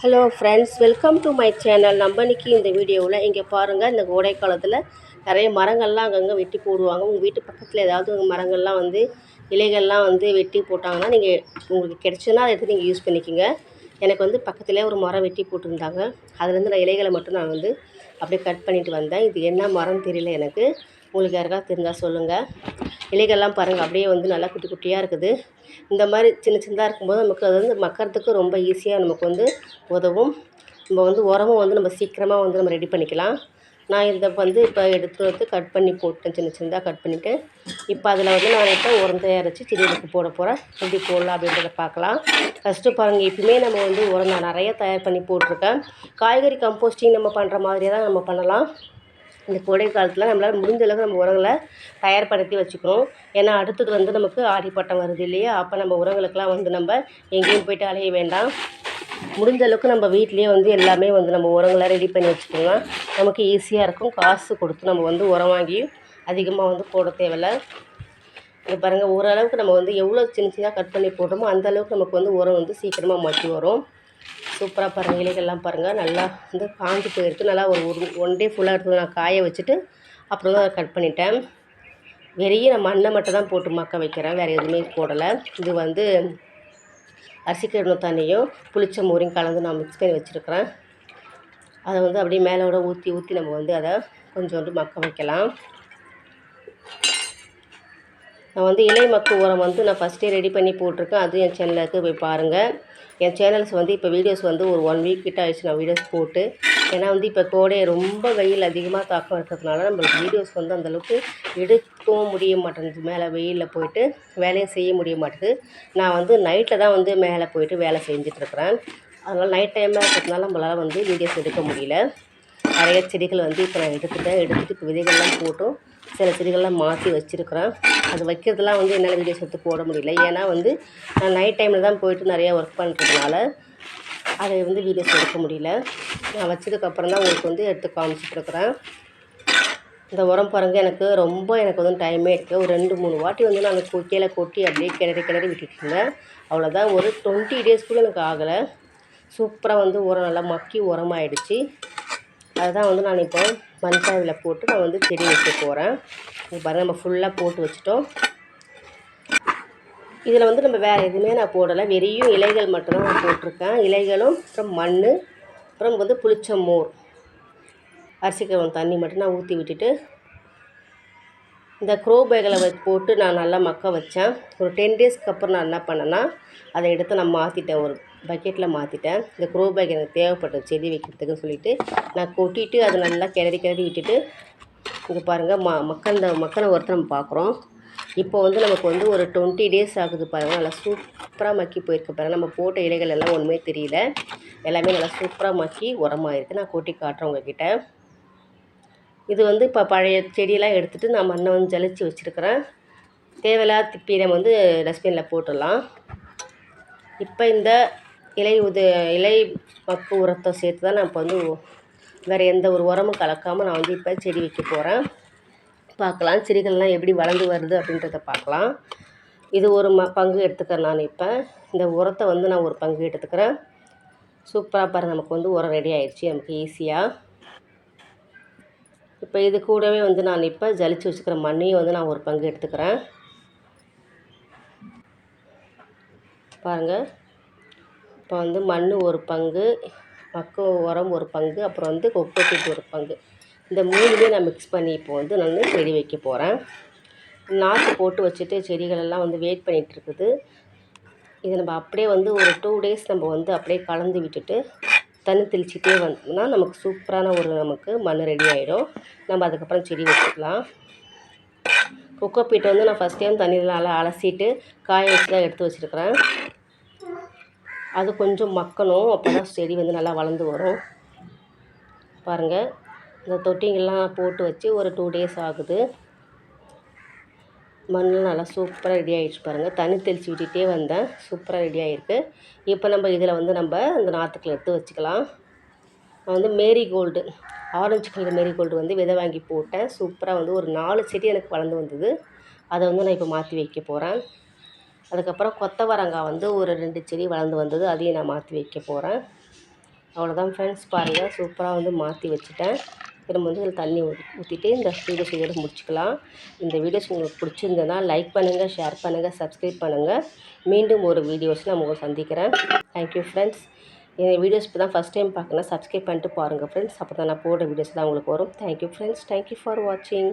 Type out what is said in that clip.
Hello friends welcome to my channel நம்ம இன்றைக்கி இந்த வீடியோவில் இங்கே பாருங்கள் இந்த கோடை காலத்தில் நிறைய மரங்கள்லாம் அங்கங்கே வெட்டி போடுவாங்க. உங்கள் வீட்டு பக்கத்தில் ஏதாவது உங்கள் மரங்கள்லாம் வந்து இலைகள்லாம் வந்து வெட்டி போட்டாங்கன்னா நீங்கள் உங்களுக்கு கிடச்சுன்னா அதை எடுத்து நீங்கள் யூஸ் பண்ணிக்கோங்க. எனக்கு வந்து பக்கத்துலேயே ஒரு மரம் வெட்டி போட்டிருந்தாங்க. அதுலேருந்து நான் இலைகளை மட்டும் நான் வந்து அப்படியே கட் பண்ணிட்டு வந்தேன். இது என்ன மரம் தெரியல எனக்கு. உங்களுக்கு யாருக்காவது தெரிஞ்சால் சொல்லுங்கள் இலைகள்லாம் பாருங்கள் அப்படியே வந்து நல்லா குட்டி குட்டியாக இருக்குது. இந்த மாதிரி சின்ன சின்னதாக இருக்கும்போது நமக்கு அது வந்து மக்கிறதுக்கு ரொம்ப ஈஸியாக நமக்கு வந்து உதவும். நம்ம வந்து உரமும் வந்து நம்ம சீக்கிரமாக வந்து நம்ம ரெடி பண்ணிக்கலாம். நான் இதை வந்து இப்போ எடுத்து வந்து கட் பண்ணி போட்டேன் சின்ன சின்னதாக கட் பண்ணிவிட்டு இப்போ அதில் வந்து நான் இப்போ உரம் தயாரித்து செடிகளுக்கு போட போகிறேன் எப்படி போடலாம் அப்படின்றத பார்க்கலாம். ஃபஸ்ட்டு பாருங்கள் எப்பயுமே நம்ம வந்து உரம் நான் நிறைய தயார் பண்ணி போட்டிருக்கேன். காய்கறி கம்போஸ்டிங் நம்ம பண்ணுற மாதிரியே தான் நம்ம பண்ணலாம். இந்த கோடை காலத்தில் நம்மளால் முடிஞ்ச அளவுக்கு நம்ம உரங்களை தயார்படுத்தி வச்சுக்கணும். ஏன்னா அடுத்தது வந்து நமக்கு ஆடிப்பட்டம் வருது இல்லையா? அப்போ நம்ம உரங்களுக்கெல்லாம் வந்து நம்ம எங்கேயும் போயிட்டு அலைய வேண்டாம். முடிஞ்ச அளவுக்கு நம்ம வீட்டிலே வந்து எல்லாமே வந்து நம்ம உரங்களை ரெடி பண்ணி வச்சுக்கோங்க நமக்கு ஈஸியாக இருக்கும். காசு கொடுத்து நம்ம வந்து உரம் வாங்கி அதிகமாக வந்து போட தேவையில்ல. இங்கே பாருங்கள் ஓரளவுக்கு நம்ம வந்து எவ்வளோ சின்ன சின்னதாக கட் பண்ணி போடுறோமோ அந்த அளவுக்கு நமக்கு வந்து உரம் வந்து சீக்கிரமாக மட்டி வரும். சூப்பராக பாருங்கள் இலைகள்லாம் பாருங்கள் நல்லா வந்து காஞ்சி போயிருக்கு. நல்லா ஒரு ஒரு ஒன் டே ஃபுல்லாக எடுத்து நான் காய வச்சுட்டு அப்புறம் தான் கட் பண்ணிட்டேன். வெறிய நான் மண்ணை மட்டும் தான் போட்டு மக்க வைக்கிறேன். வேறு எதுவுமே போடலை. இது வந்து அரிசி கழுவின தண்ணியும் புளிச்ச மோரையும் கலந்து நான் மிக்ஸ் பண்ணி வச்சுருக்கிறேன். அதை வந்து அப்படியே மேலோட ஊற்றி ஊற்றி நம்ம வந்து அதை கொஞ்சோண்டு மக்க வைக்கலாம். நான் வந்து இலை மக்கு உரம் வந்து நான் ஃபஸ்ட்டே ரெடி பண்ணி போட்டிருக்கேன். அதுவும் என் சேனலுக்கு போய் பாருங்கள் என் சேனல்ஸ் வந்து இப்போ வீடியோஸ் வந்து ஒரு ஒன் வீக் கிட்ட ஆயிடுச்சு நான் வீடியோஸ் போட்டு. ஏன்னா வந்து இப்போ கோடை ரொம்ப வெயில் அதிகமாக தாக்கம் இருக்கிறதுனால நம்மளுக்கு வீடியோஸ் வந்து அந்தளவுக்கு எடுக்கவும் முடிய மாட்டேங்குது. மேலே வெயிலில் போயிட்டு வேலையும் செய்ய முடிய மாட்டேங்குது. நான் வந்து நைட்டில் தான் வந்து மேலே போயிட்டு வேலை செஞ்சிட்ருக்குறேன் அதனால் நைட் டைமில் இருக்கிறதுனால நம்மளால் வந்து வீடியோஸ் எடுக்க முடியல. நிறைய செடிகள் வந்து இப்போ நான் எடுத்துட்டேன். எடுத்துகிட்டு இப்போ விதைகள்லாம் போட்டும். சில செடிகள்லாம் மாற்றி வச்சுருக்குறேன் அது வைக்கிறதுலாம் வந்து என்னால் வீடியோஸ் எடுத்து போட முடியல. ஏன்னா வந்து நான் நைட் டைமில் தான் போயிட்டு நிறையா ஒர்க் பண்ணுறதுனால அதை வந்து வீடியோஸ் எடுக்க முடியல. நான் வச்சதுக்கப்புறம் தான் உங்களுக்கு வந்து எடுத்து காமிச்சிட்ருக்குறேன் இந்த உரம் பாருங்கள் எனக்கு ரொம்ப எனக்கு வந்து டைமே இருக்குது ஒரு ரெண்டு மூணு வாட்டி வந்து நான் கீழே கொட்டி அப்படியே கிளறி கிளறி விட்டுட்டுருந்தேன் அவ்வளோதான் ஒரு டுவெண்ட்டி டேஸ்க்குள்ளே எனக்கு ஆகலை. சூப்பராக வந்து உரம் நல்லா மக்கி உரமாயிடுச்சு. அதுதான் வந்து நான் இப்போ மண்சாவியில் போட்டு நான் வந்து செடி வைக்க போகிறேன் பாருங்கள் நம்ம ஃபுல்லாக போட்டு வச்சுட்டோம். இதில் வந்து நம்ம வேறு எதுவுமே நான் போடலை. வெறியும் இலைகள் மட்டும்தான் நான் போட்டிருக்கேன். இலைகளும் அப்புறம் மண் அப்புறம் வந்து புளிச்ச மோர். அரிசி தண்ணி மட்டும் நான் ஊற்றி விட்டுட்டு இந்த க்ரோ பேக்கில் போட்டு நான் நல்லா மக்க வச்சேன். ஒரு டென் டேஸ்க்கு அப்புறம் நான் என்ன பண்ணேன்னா அதை எடுத்து நான் மாற்றிட்டேன் ஒரு பக்கெட்டில் மாற்றிட்டேன் இந்த க்ரோ பேக் எனக்கு தேவைப்பட்ட செடி வைக்கிறதுக்குன்னு சொல்லிவிட்டு நான் கொட்டிட்டு அதை நல்லா கிளறி கிளறி விட்டுட்டு இங்கே பாருங்கள் ம மக்கந்த மக்களை ஒருத்தர் நம்ம பார்க்குறோம் இப்போ வந்து நமக்கு வந்து ஒரு டுவெண்ட்டி டேஸ் ஆகுது பாருங்கள் நல்லா சூப்பராக மக்கி போயிருக்கு பாருங்கள் நம்ம போட்ட இலைகள் எல்லாம் ஒன்றுமே தெரியல. எல்லாமே நல்லா சூப்பராக மக்கி உரமாக இருக்குது நான் கொட்டி காட்டுறேன் உங்ககிட்ட. இது வந்து இப்போ பழைய செடியெல்லாம் எடுத்துகிட்டு நான் மண்ணை வந்து ஜலிச்சு வச்சுருக்கிறேன். தேவையில்லாத திப்பி நம்ம வந்து டஸ்ட்பினில் போட்டுடலாம். இப்போ இந்த இலை உது இலை மக்கு உரத்தை சேர்த்து தான் நான் இப்போ வந்து வேறு எந்த ஒரு உரமும் கலக்காமல் நான் வந்து இப்போ செடி வைக்க போகிறேன் பார்க்கலாம் செடிகள்லாம் எப்படி வளர்ந்து வருது அப்படின்றத பார்க்கலாம். இது ஒரு ம பங்கு எடுத்துக்கிறேன் நான் இப்போ. இந்த உரத்தை வந்து நான் ஒரு பங்கு எடுத்துக்கிறேன். சூப்பராக பாருங்கள் நமக்கு வந்து உரம் ரெடி ஆயிடுச்சு நமக்கு ஈஸியாக இப்போ இது கூடவே வந்து நான் இப்போ ஜலிச்சு வச்சுக்கிற மண்ணையும் வந்து நான் ஒரு பங்கு எடுத்துக்கிறேன். பாருங்கள் இப்போ வந்து மண் ஒரு பங்கு மக்கு உரம் ஒரு பங்கு அப்புறம் வந்து கொக்கோபீட் ஒரு பங்கு. இந்த மூணுமே நான் மிக்ஸ் பண்ணி இப்போ வந்து நான் செடி வைக்க போகிறேன் நாற்று போட்டு வச்சுட்டு செடிகளெல்லாம் வந்து வெயிட் பண்ணிகிட்டு இருக்குது. இதை நம்ம அப்படியே வந்து ஒரு டூ டேஸ் நம்ம வந்து அப்படியே கலந்து விட்டுட்டு தண்ணி தெளிச்சிட்டே வந்தோம்னா நமக்கு சூப்பரான ஒரு நமக்கு மண் ரெடி ஆகிடும் நம்ம அதுக்கப்புறம் செடி வச்சுக்கலாம். கொக்கோ பீட்டை வந்து நான் ஃபஸ்ட் டைம் தண்ணியில் நல்லா அலசிட்டு காய வச்சு தான் எடுத்து வச்சுருக்கிறேன். அது கொஞ்சம் மக்கணும் அப்போ தான் செடி வந்து நல்லா வளர்ந்து வரும். பாருங்கள் இந்த தொட்டிங்கெல்லாம் போட்டு வச்சு ஒரு டூ டேஸ் ஆகுது. மண் நல்லா சூப்பராக ரெடி ஆகிடுச்சு பாருங்கள் தண்ணி தெளித்து விட்டுட்டே வந்தேன். சூப்பராக ரெடி ஆகிருக்கு இப்போ நம்ம இதில் வந்து நம்ம இந்த நாற்றுக்களை எடுத்து வச்சுக்கலாம். நான் வந்து marigold orange colour marigold வந்து விதை வாங்கி போட்டேன். சூப்பராக வந்து ஒரு நாலு செடி எனக்கு வளர்ந்து வந்தது. அதை வந்து நான் இப்போ மாற்றி வைக்க போகிறேன் அதுக்கப்புறம் கொத்தவரங்காய் வந்து ஒரு ரெண்டு செடி வளர்ந்து வந்தது. அதையும் நான் மாற்றி வைக்க போகிறேன் அவ்வளோதான் ஃப்ரெண்ட்ஸ் பாருங்கள் சூப்பராக வந்து மாற்றி வச்சுட்டேன். நம்ம வந்து இதில் தண்ணி ஊற்றி ஊற்றிட்டு இந்த வீடியோஸ் இதோட முடிச்சுக்கலாம். இந்த வீடியோஸ் உங்களுக்கு பிடிச்சிருந்ததுன்னா லைக் பண்ணுங்கள் ஷேர் பண்ணுங்கள் சப்ஸ்கிரைப் பண்ணுங்கள் மீண்டும் ஒரு வீடியோஸ் நான் உங்களை சந்திக்கிறேன். தேங்க்யூ ஃப்ரெண்ட்ஸ் என் வீடியோஸ் இப்போ தான் ஃபஸ்ட் டைம் பார்க்கணும் சப்ஸ்கிரைப் பண்ணிட்டு பாருங்கள் ஃப்ரெண்ட்ஸ் அப்போ தான் நான் போடுற வீடியோஸ் தான் உங்களுக்கு வரும். தேங்க்யூ ஃப்ரெண்ட்ஸ் தேங்க்யூ ஃபார் வாட்சிங்